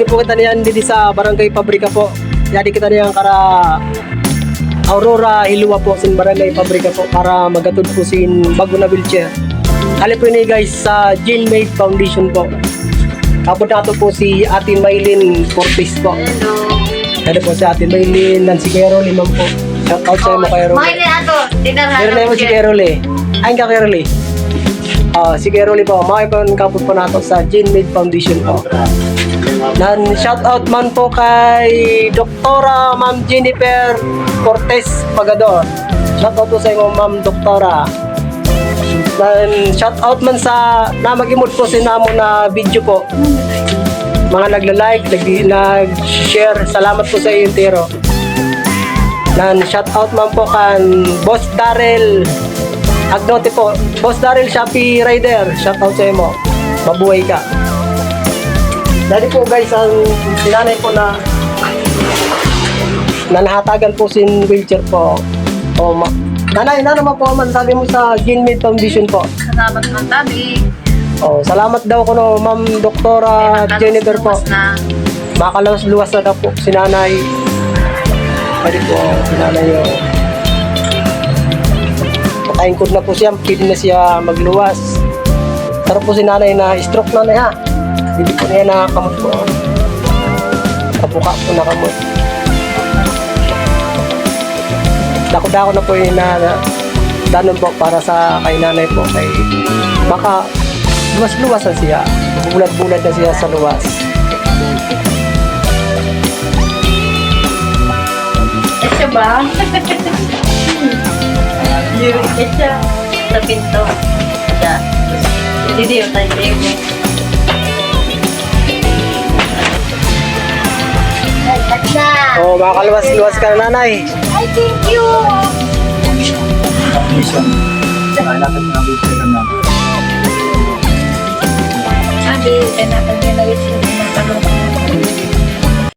Hindi po kita niyan dito sa Barangay Pabrika po. Jadi kita niyan kara Aurora Hilua po sin Barangay Pabrika po para magatod po sin bago na wheelchair. Ali po ni guys sa Jean Made Foundation po. Kapod nato po si Ate Maylin Cortez po. Hello. Po si Ate Maylin, Nancy Quero, limang po. Shout out sa mo Quero. Mga ini ato, dinarhan. Na mo si Kerole. Ay, ka Kerole. Ah, si Kerole po. Makipon kapot po nato sa Jean Made Foundation po. Nan shout out man po kay Doktora Ma'am Jennifer Cortez Pagador. Shout out po sa inyo Ma'am Doktora. Nan shout out man sa na magimod po sinamo na video po. Mga nagla-like, nag- nag-share. Salamat po sa iyo, Tero. Nan shout out man po kan Boss Darrell Agnote po. Boss Darrell Shopee Rider. Shout out sa mo. Mabuhay ka. Dali po guys, ang sinanay po na na nahatagan po sin wheelchair po. O, ma Nanay, na naman po man sabi mo sa Ginmid Foundation po. Salamat ng tabi. Oh, salamat daw ko no, Ma'am Doktora Jennifer po. Na. Makalawas-luwas na daw po si nanay. Pwede po, si nanay yung Pakaingkod na po siya, pwede na siya magluwas. Pero po si nanay na stroke nanay ha. Hindi po niya nakakamot po. Kapuka po nakamot. Dako-dako na po yung na, na danon po para sa kay nanay po kay baka luwas-luwasan siya. Bulat-bulat na siya sa luwas. Ito ba? Ito. Sa pinto. Siya. Hindi yung tayo na. Oh, makakalwas-luwas ka na nanay. Ay, thank you. mission. Kailangan ng wheelchair ka na. Sabi, kaya natin ginawin siya ng tanong